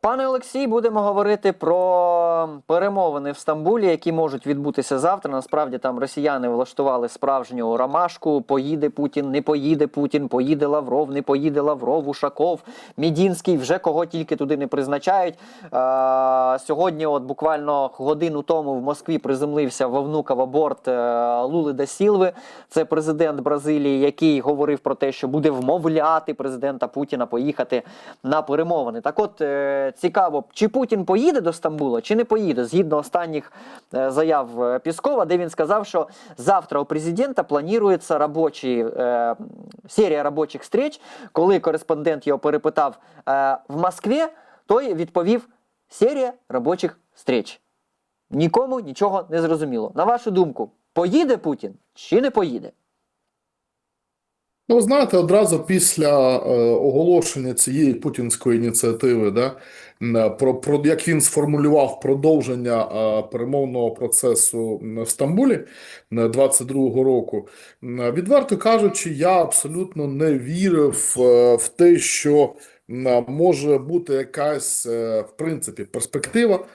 Пане Олексій, будемо говорити про перемовини в Стамбулі, які можуть відбутися завтра. Насправді там росіяни влаштували справжню ромашку. Поїде Путін, не поїде Путін, поїде Лавров, не поїде Лавров, Ушаков, Мідінський, вже кого тільки туди не призначають. Е, сьогодні, от буквально годину тому в Москві приземлився Вовнукова борт е, Лули да Сілви. Це президент Бразилії, який говорив про те, що буде вмовляти президента Путіна поїхати на перемовини. Так, от е, цікаво, чи Путін поїде до Стамбула, чи не поїде, згідно останніх е, заяв е, Піскова, де він сказав, що завтра у президента планується робочі, е, серія робочих встреч. Коли кореспондент його перепитав в Москві, той відповів: серія робочих встреч. Нікому нічого не зрозуміло. На вашу думку, поїде Путін чи не поїде? Ну, знаєте, одразу після е, оголошення цієї путінської ініціативи, да, м, про, про як він сформулював продовження е, перемовного процесу в Стамбулі м, 22-го року, відверто кажучи, я абсолютно не вірив е, в те, що може бути якась, е, в принципі, перспектива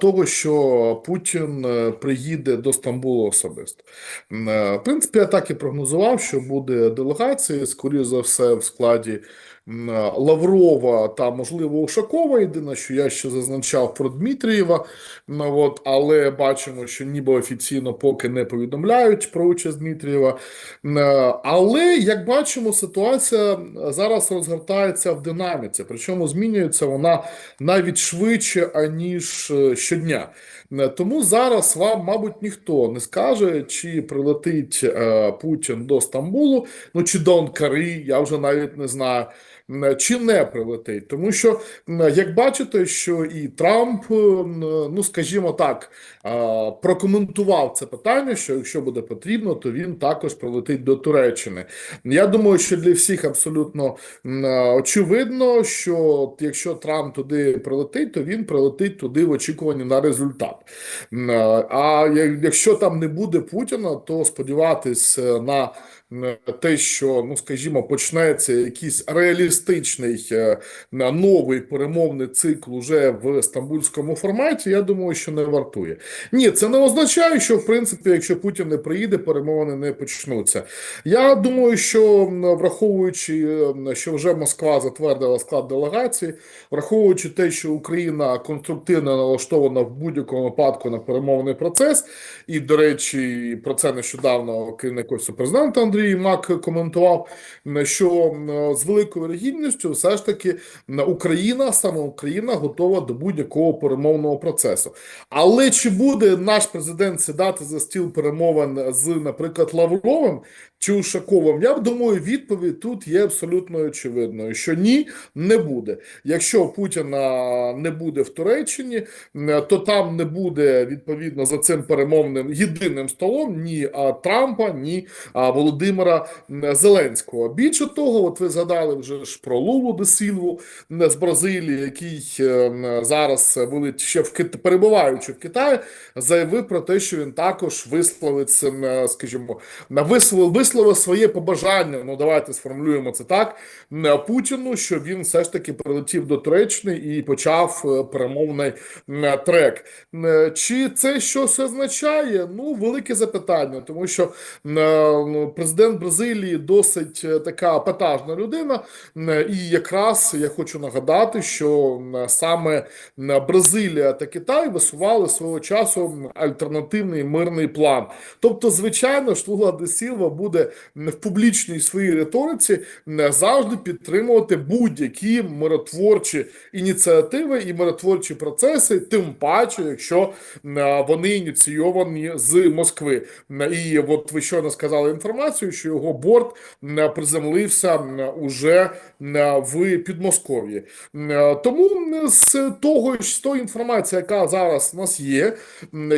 того, що Путін е, приїде до Стамбулу особисто. Е, В принципі, я так і прогнозував, що буде делегація, скоріш за все, в складі е, Лаврова та, можливо, Ушакова. Єдине, що я ще зазначав про Дмитрієва, от, але бачимо, що ніби офіційно поки не повідомляють про участь Дмитрієва. Е, Але, як бачимо, ситуація зараз розгортається в динаміці, причому змінюється вона навіть швидше, аніж е, щодня. Е, Тому зараз вам, мабуть, ніхто не скаже, чи прилетить е, Путін до Стамбулу, ну чи до Анкари, я вже навіть не знаю. Чи не прилетить, тому що як бачите, що і Трамп, е, ну скажімо так, прокоментував це питання, що якщо буде потрібно, то він також прилетить до Туреччини. Я думаю, що для всіх абсолютно очевидно, що якщо Трамп туди прилетить, то він прилетить туди в очікуванні на результат. Е, А якщо там не буде Путіна, то сподіватись е, на те, що, ну скажімо, почнеться якийсь реалістичний е, новий перемовний цикл уже в стамбульському форматі, я думаю, що не вартує. Ні, це не означає, що в принципі, якщо Путін не приїде, перемовини не почнуться. Я думаю, що враховуючи, е, що вже Москва затвердила склад делегації, враховуючи те, що Україна конструктивно налаштована в будь-якому випадку на перемовний процес, і, до речі, про це нещодавно керівник офісу президента Андрій Мак коментував, що з великою вірогідністю все ж таки Україна, саме Україна, готова до будь-якого перемовного процесу. Але чи буде наш президент сідати за стіл перемовин з, наприклад, Лавровим чи Ушаковим? Я думаю, відповідь тут є абсолютно очевидною, що ні, не буде. Якщо Путіна не буде в Туреччині, то там не буде відповідно за цим перемовним єдиним столом ні Трампа, ні а, Володимира Зеленського. Більше того, от ви згадали вже ж про Лулу де Сілву з Бразилії, який е, зараз вилить ще в Кит... перебуваючи в Китаї, заявив про те, що він також висловить, м, скажімо, висловив, висловив своє побажання. Ну давайте сформулюємо це так. Путіну, що він все ж таки прилетів до Туреччини і почав е, перемовний трек. Чи це щось означає? Ну, велике запитання, тому що ну, президент Бразилії досить е, така апатажна людина. І якраз я хочу нагадати, що саме Бразилія та Китай висували свого часу альтернативний мирний план. Тобто, звичайно ж, Лула де Сілва буде в публічній своїй риториці м, завжди підтримувати будь-які миротворчі ініціативи і миротворчі процеси, тим паче, якщо вони ініційовані з Москви. І от ви щойно сказали інформацію, що його борт приземлився уже в Підмосков'ї. Тому з того з тої інформації, яка зараз у нас є,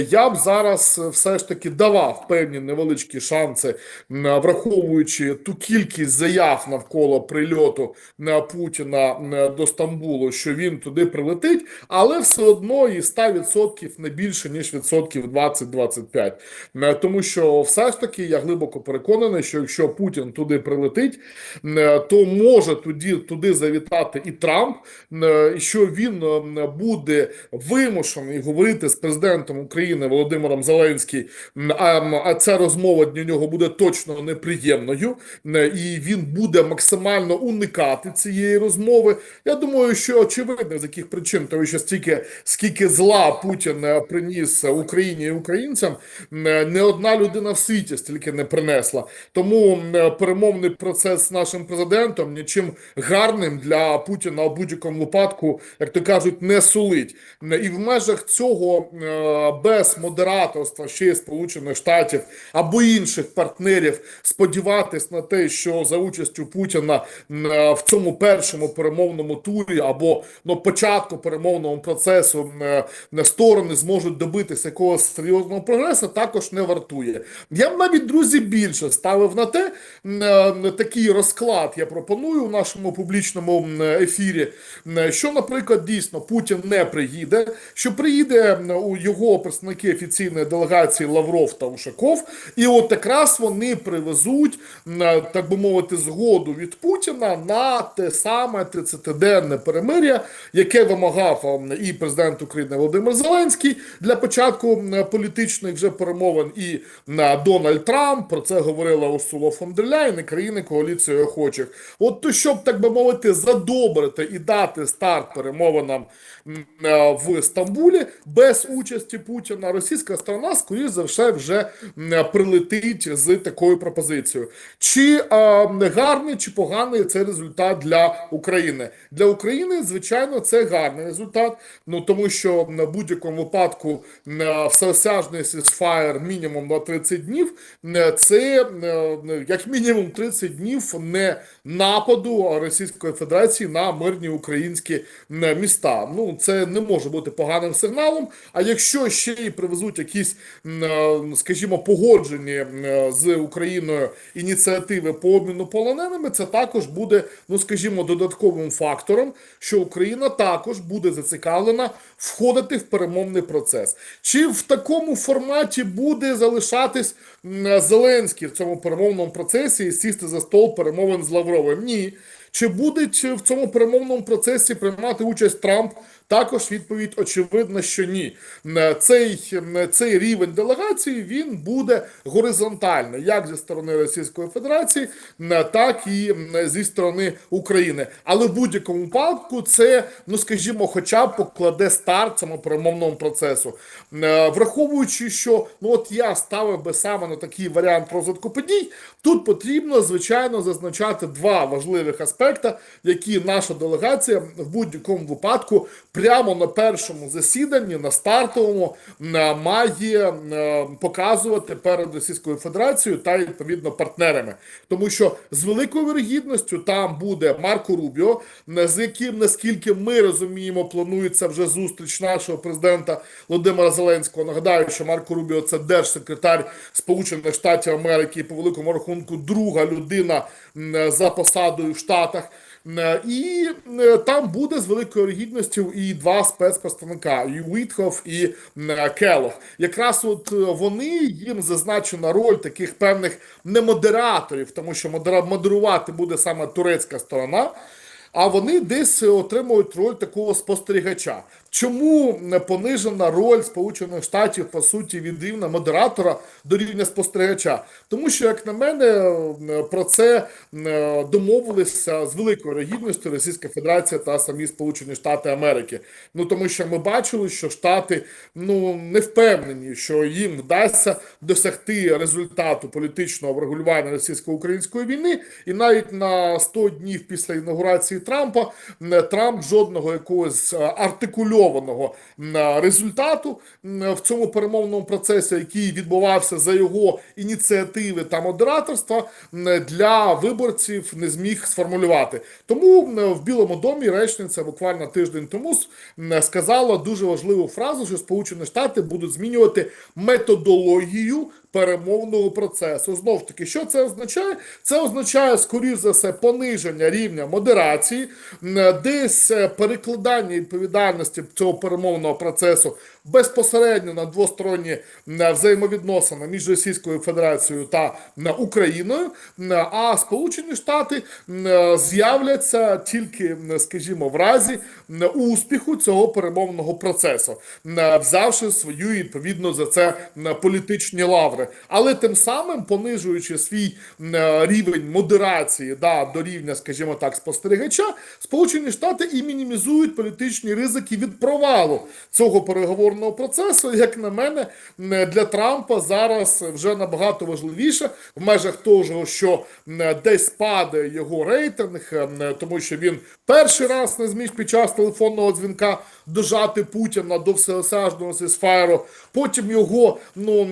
я б зараз все ж таки давав певні невеличкі шанси, враховуючи ту кількість заяв навколо прильоту на Путіна до Стамбулу, що він туди прилетить, але все одно і 100% не більше ніж відсотків 20-25. Е, Тому що все ж таки я глибоко переконаний. Впевнений, що якщо Путін туди прилетить, е, то може тоді туди завітати і Трамп, е, що він е, буде вимушений говорити з президентом України Володимиром Зеленським, а, ця розмова для нього буде точно неприємною, і він буде максимально уникати цієї розмови. Я думаю, що очевидно з яких причин, тому що стільки скільки зла Путін приніс Україні і українцям, не одна людина в світі стільки не принесла. Тому е, перемовний процес з нашим президентом нічим гарним для Путіна у будь-якому випадку, як то кажуть, не сулить. Е, І в межах цього е, без модераторства ще й Сполучених Штатів або інших партнерів сподіватись на те, що за участю Путіна в цьому першому перемовному турі або ну, початку перемовного процесу сторони зможуть добитися якогось серйозного прогресу, також не вартує. Я б навіть друзі більше ставив на те е, такий розклад. Я пропоную у нашому публічному ефірі, що, наприклад, дійсно Путін не приїде, що приїде у його представники офіційної делегації Лавров та Ушаков, і от якраз вони привезуть, е, так би мовити, згоду від Путіна на те саме 30-денне перемир'я, яке вимагав і президент України Володимир Зеленський для початку політичних вже перемовин, і Дональд Трамп про це говорила Урсула фон дер Ляєн і країни коаліції охочих. От то, щоб так би мовити, задобрити і дати старт перемовинам е, в Стамбулі без участі Путіна, російська сторона, скоріш за все, вже м, прилетить з такою пропозицією. Чи е, гарний, чи поганий це результат для України? Для України, звичайно, це гарний результат. Ну тому що на будь-якому випадку е, всеосяжний сісфаєр мінімум на 30 днів. е, Це е, як мінімум 30 днів не нападу Російської Федерації на мирні українські е, міста. Ну це не може бути поганим сигналом. А якщо ще й привезуть якісь, е, скажімо, погоджені е, з Україною ініціативи по обміну полоненими, це також буде, ну скажімо, додатковим фактором, що Україна також буде зацікавлена входити в перемовний процес. Чи в такому форматі буде залишатись Зеленський в цьому перемовному процесі і сісти за стол перемовин з Лавровим? Ні. Чи буде в цьому перемовному процесі приймати участь Трамп? Також відповідь очевидна, що ні. Цей, цей рівень делегації він буде горизонтальний, як зі сторони Російської Федерації, так і зі сторони України. Але в будь-якому випадку це, ну скажімо, хоча б покладе старт цьому перемовному процесу. Враховуючи, що ну от я ставив би саме на такий варіант розвитку подій, тут потрібно звичайно зазначати два важливих аспекти, які наша делегація в будь-якому випадку прямо на першому засіданні, на стартовому, е, має е, показувати перед Російською Федерацією та відповідно партнерами, тому що з великою вірогідністю там буде Марко Рубіо, е, з яким, наскільки ми розуміємо, планується вже зустріч нашого президента Володимира Зеленського. Нагадаю, що Марко Рубіо це держсекретар Сполучених Штатів Америки і по великому рахунку друга людина за посадою в. Е, І е, там буде з великою вірогідністю і два спецпредставника: і Уітхоф, і е, Келох. Якраз от вони їм зазначена роль таких певних не модераторів, тому що модерувати буде саме турецька сторона. А вони десь отримують роль такого спостерігача. Чому понижена роль Сполучених Штатів по суті від рівня модератора до рівня спостерігача? Тому що, як на мене, про це е, домовилися з великою гідністю Російська Федерація та самі Сполучені Штати Америки. Ну тому що ми бачили, що Штати ну не впевнені, що їм вдасться досягти результату політичного врегулювання російсько-української війни, і навіть на 100 днів після інаугурації Трампа е, Трамп жодного якогось е, артикульованого е, результату в цьому перемовному процесі, який відбувався за його ініціативи та модераторства, для виборців не зміг сформулювати. Тому в Білому домі речниця буквально тиждень тому сказала дуже важливу фразу, що Сполучені Штати будуть змінювати методологію перемовного процесу. Знов таки, що це означає? Це означає, скоріш за все, пониження рівня модерації, десь е, перекладання відповідальності цього перемовного процесу безпосередньо на двосторонні взаємовідносини між Російською Федерацією та Україною. А Сполучені Штати з'являться тільки, скажімо, в разі успіху цього перемовного процесу, взявши свою відповідно за це політичні лаври, але тим самим понижуючи свій рівень модерації да, до рівня, скажімо так, спостерігача, Сполучені Штати і мінімізують політичні ризики від провалу цього переговорного процесу. Як на мене, для Трампа зараз вже набагато важливіше в межах того, що десь падає його рейтинг, тому що він перший раз не зміг під час телефонного дзвінка дожати Путіна до всеосяжного сесфайру. Потім його ну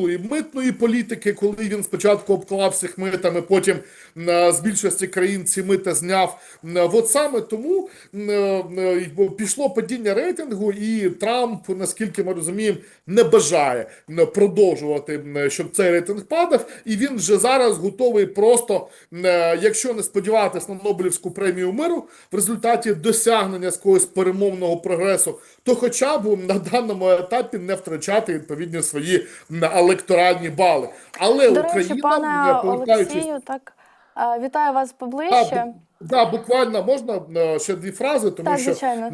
незрозумілої митної політики, коли він спочатку обклав всіх митами, потім з більшості країн ці мита зняв. М, От саме тому е, пішло падіння рейтингу, і Трамп, наскільки ми розуміємо, не бажає продовжувати, щоб цей рейтинг падав, і він вже зараз готовий просто, е, якщо не сподіватись на Нобелівську премію миру в результаті досягнення якогось перемовного прогресу, то хоча б на даному етапі не втрачати відповідні свої електоральні бали. Але До Україна, речі, пане повертаючись Олексію, так вітаю вас поближче. да, буквально можна е, ще дві фрази, тому Так, що звичайно.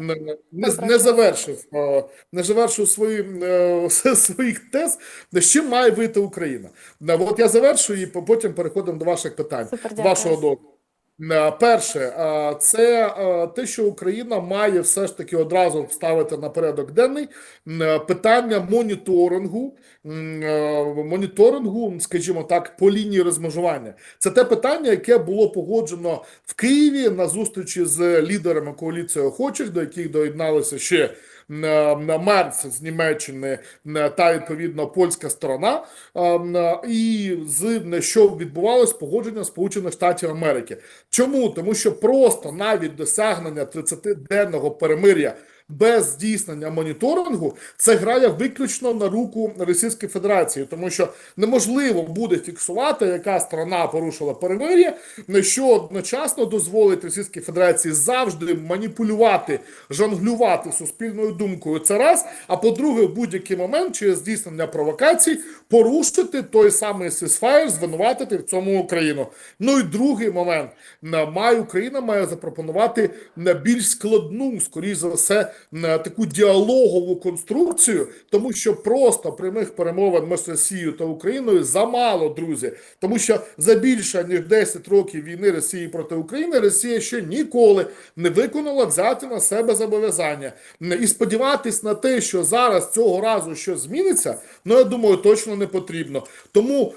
не, не завершив, е, не завершив свої, е, своїх тез, з чим має вийти Україна. От я завершую і потім переходимо до ваших питань. Супер, вашого дозволу. Е, Перше, е, це е, те, що Україна має все ж таки одразу ставити на порядок денний питання моніторингу, моніторингу, скажімо так, по лінії розмежування. Це те питання, яке було погоджено в Києві на зустрічі з лідерами коаліції охочих, до яких доєдналися ще на Мерс з Німеччини та відповідно польська сторона, і з що відбувалось погодження Сполучених Штатів Америки. Чому? Тому що просто навіть досягнення 30-денного перемир'я без здійснення моніторингу це грає виключно на руку Російської Федерації, тому що неможливо буде фіксувати, яка сторона порушила перемир'я, що одночасно дозволить Російській Федерації завжди маніпулювати, жонглювати суспільною думкою. Це раз. А по-друге, в будь-який момент через здійснення провокацій порушити той самий сисфайр, звинуватити в цьому Україну. Ну і другий момент На- має Україна має запропонувати на більш складну, скоріш за все, на таку діалогову конструкцію, тому що просто прямих перемовин між Росією та Україною замало, друзі. Тому що за більше ніж 10 років війни Росії проти України Росія ще ніколи не виконала взяти на себе зобов'язання. І сподіватись на те, що зараз цього разу щось зміниться, ну я думаю, точно не потрібно. Тому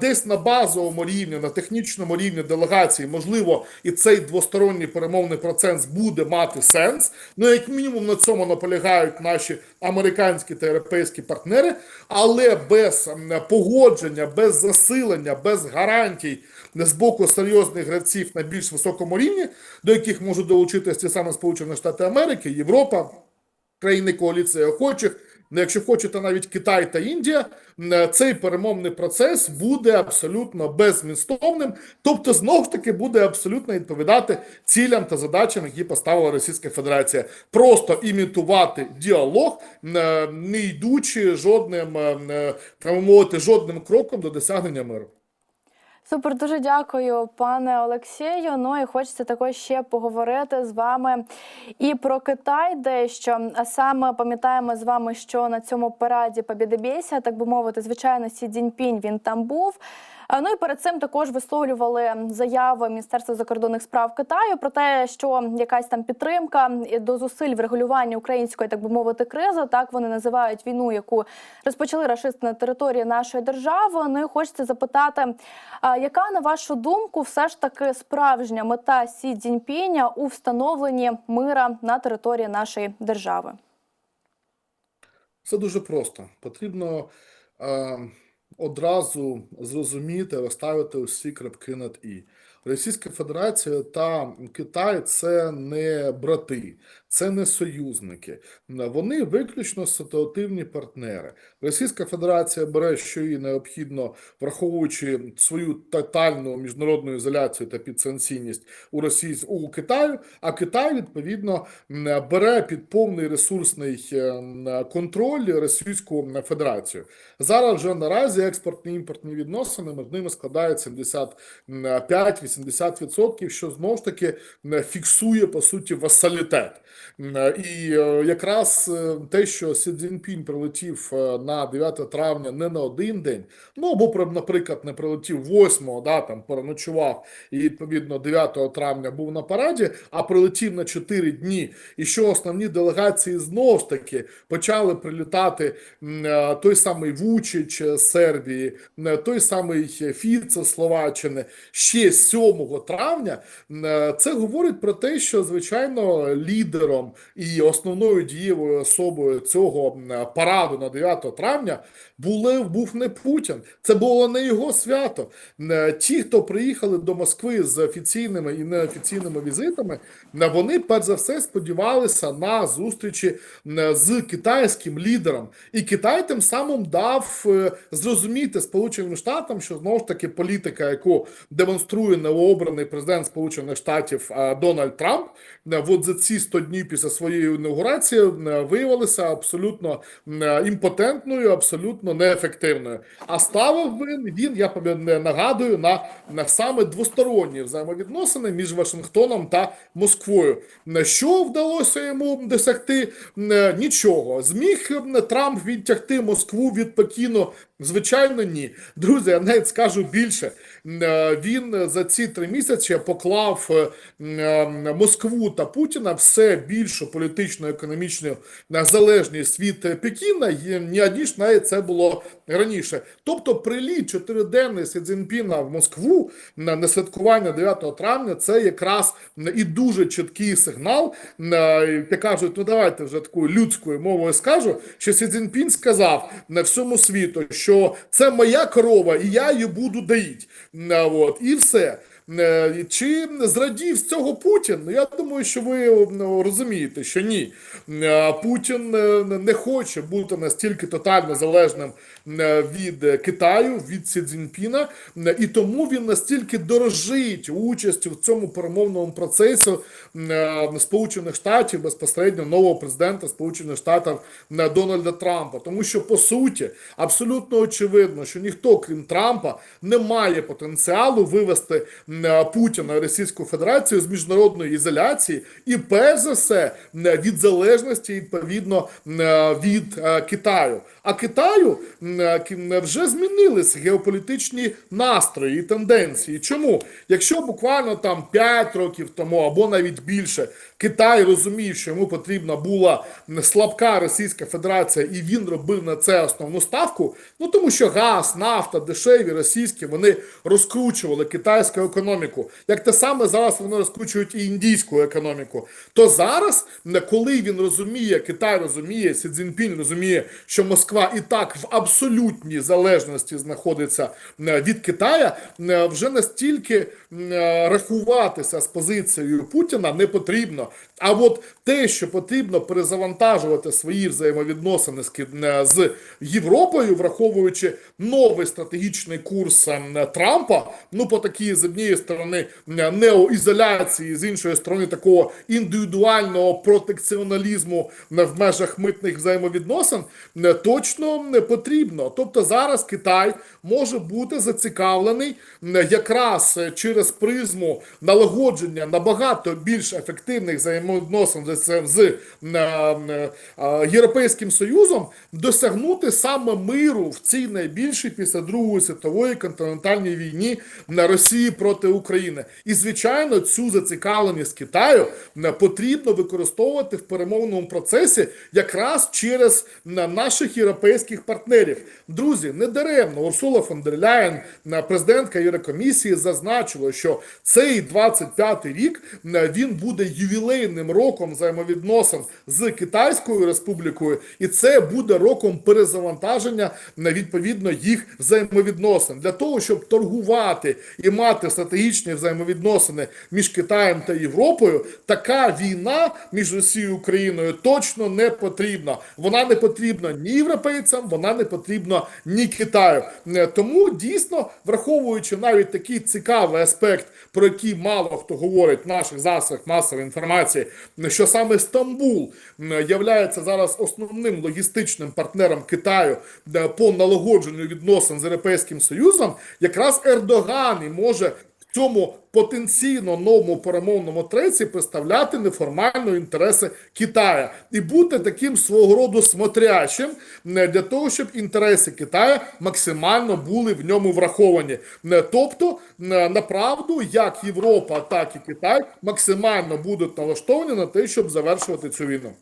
десь на базовому рівні, на технічному рівні делегації, можливо, і цей двосторонній перемовний процес буде мати сенс. Ну, як мінімум, на цьому наполягають наші американські та європейські партнери, але без погодження, без засилення, без гарантій з боку серйозних гравців на більш високому рівні, до яких можуть долучитися саме Сполучені Штати Америки, Європа, країни коаліції охочих. Ну, Якщо хочете, навіть Китай та Індія, м, цей перемовний процес буде абсолютно безмістовним, тобто знов ж таки буде абсолютно відповідати цілям та задачам, які поставила Російська Федерація. Просто імітувати діалог, е, не йдучи жодним, е, е, жодним кроком до досягнення миру. Супер, дуже дякую, пане Олексію. Ну і хочеться також ще поговорити з вами і про Китай дещо. А саме пам'ятаємо з вами, що на цьому параді Побєдобєсія, так би мовити, звичайно, Сі Цзіньпінь, він там був. Ну і перед цим також висловлювали заяви Міністерства закордонних справ Китаю про те, що якась там підтримка до зусиль врегулювання української, так би мовити, кризи. Так вони називають війну, яку розпочали рашисти на території нашої держави. Ну і хочеться запитати, яка на вашу думку, все ж таки справжня мета Сі Цзіньпіня у встановленні мира на території нашої держави? Це дуже просто. Потрібно одразу зрозуміти, розставити усі крапки над і. Російська Федерація та Китай це не брати, це не союзники, вони виключно ситуативні партнери. Російська Федерація бере, що їй необхідно, враховуючи свою тотальну міжнародну ізоляцію та підсанкційність у Росії у Китаю. А Китай відповідно бере під повний ресурсний е, контроль Російську Федерацію. Зараз вже наразі експортні імпортні відносини між ними складають 75-80%, що знову ж таки фіксує по суті васалітет. М, І е, якраз е, те, що Сі Цзіньпінь прилетів е, на 9 травня не на один день, ну або наприклад, не прилетів 8, да, там переночував і відповідно 9 травня був на параді, а прилетів на 4 дні. І що основні делегації знову ж таки почали прилітати е, той самий Вучич Сербії, той самий Фіце Словаччини ще 7 травня. е, Це говорить про те, що звичайно лідером і основною дієвою особою цього параду на 9 травня були, був не Путін. Це було не його свято. Ті, хто приїхали до Москви з офіційними і неофіційними візитами, вони перш за все сподівалися на зустрічі з китайським лідером. І Китай тим самим дав е, зрозуміти Сполученим Штатам, що знову ж таки політика, яку демонструє новообраний президент Сполучених Штатів е, Дональд Трамп, е, от за ці 100 днів після своєї інаугурації е, виявилася абсолютно е, імпотентною, абсолютно неефективною. А ставив він, він я нагадую, на, на саме двосторонні взаємовідносини між Вашингтоном та Москвою. На що вдалося йому досягти? Е, Нічого. Зміг е, Трамп відтягти Москву від Пекіну? Звичайно, ні. Друзі, я навіть скажу більше. Е, Він за ці три місяці поклав е, е, Москву та Путіна все більшу політичну економічну залежність від Пекіна, ні ніж навіть це було раніше. Тобто, приліт чотириденний Сі Цзіньпіна в Москву на на святкування 9 травня це якраз і дуже чіткий сигнал. Як кажуть, ну давайте вже такою людською мовою скажу, що Сі Цзіньпін сказав на всьому світу, що це моя корова, і я її буду доїть. От, і все. Е, Чи зрадів з цього Путін? Ну, Я думаю, що ви ну, розумієте, що ні. Путін е, не хоче бути настільки тотально залежним від Китаю, від Сі Цзіньпіна, е, і тому він настільки дорожить участю в цьому перемовному процесі е, Сполучених Штатів, безпосередньо нового президента Сполучених Штатів е, Дональда Трампа. Тому що по суті абсолютно очевидно, що ніхто, крім Трампа, не має потенціалу вивести е, Путіна Російську Федерацію з міжнародної ізоляції і перш за все е, від залежності відповідно е, від е, Китаю. А Китаю е, вже змінилися геополітичні настрої і тенденції. Чому? Якщо буквально там 5 років тому або навіть більше Китай розумів, що йому потрібна була слабка Російська Федерація, і він робив на це основну ставку. Ну тому що газ, нафта, дешеві російські вони розкручували китайську економіку. Як те саме зараз вони розкручують і індійську економіку. То зараз, коли він розуміє, Китай розуміє, Сі Цзіньпінь розуміє, що Москва і так в абсолютній залежності знаходиться е, від Китая, е, вже настільки е, рахуватися з позицією Путіна не потрібно. off. А от те, що потрібно перезавантажувати свої взаємовідносини з, е, Європою, враховуючи новий стратегічний курс е, Трампа, ну по такій з однієї сторони е, неоізоляції, з іншої сторони такого індивідуального протекціоналізму в межах митних взаємовідносин, точно не потрібно. Тобто зараз Китай може бути зацікавлений якраз через призму налагодження набагато більш ефективних взаємовідносин з, з, з е, е, Європейським Союзом досягнути саме миру в цій найбільшій після Другої світової континентальній війні на Росії проти України. І звичайно, цю зацікавленість Китаю е, потрібно використовувати в перемовному процесі якраз через е, наших європейських партнерів. Друзі, не даремно Урсула фон дер Ляєн, президентка Єврокомісії, зазначила, що цей 25-й рік він буде ювілейним повноцінним роком взаємовідносин з Китайською Республікою, і це буде роком перезавантаження на відповідно їх взаємовідносин для того, щоб торгувати і мати стратегічні взаємовідносини між Китаєм та Європою. Така війна між Росією і Україною точно не потрібна. Вона не потрібна ні європейцям, вона не потрібна ні Китаю. Е, Тому дійсно, враховуючи навіть такий цікавий аспект, про який мало хто говорить в наших засобах масової інформації, що саме Стамбул являється зараз основним логістичним партнером Китаю е, по налагодженню відносин з Європейським Союзом, якраз Ердоган і може цьому потенційно новому перемовному треці представляти неформально інтереси Китаю і бути таким свого роду смотрящим е, для того, щоб інтереси Китаю максимально були в ньому враховані. Е, Тобто, е, направду, як Європа, так і Китай максимально будуть налаштовані на те, щоб завершувати цю війну.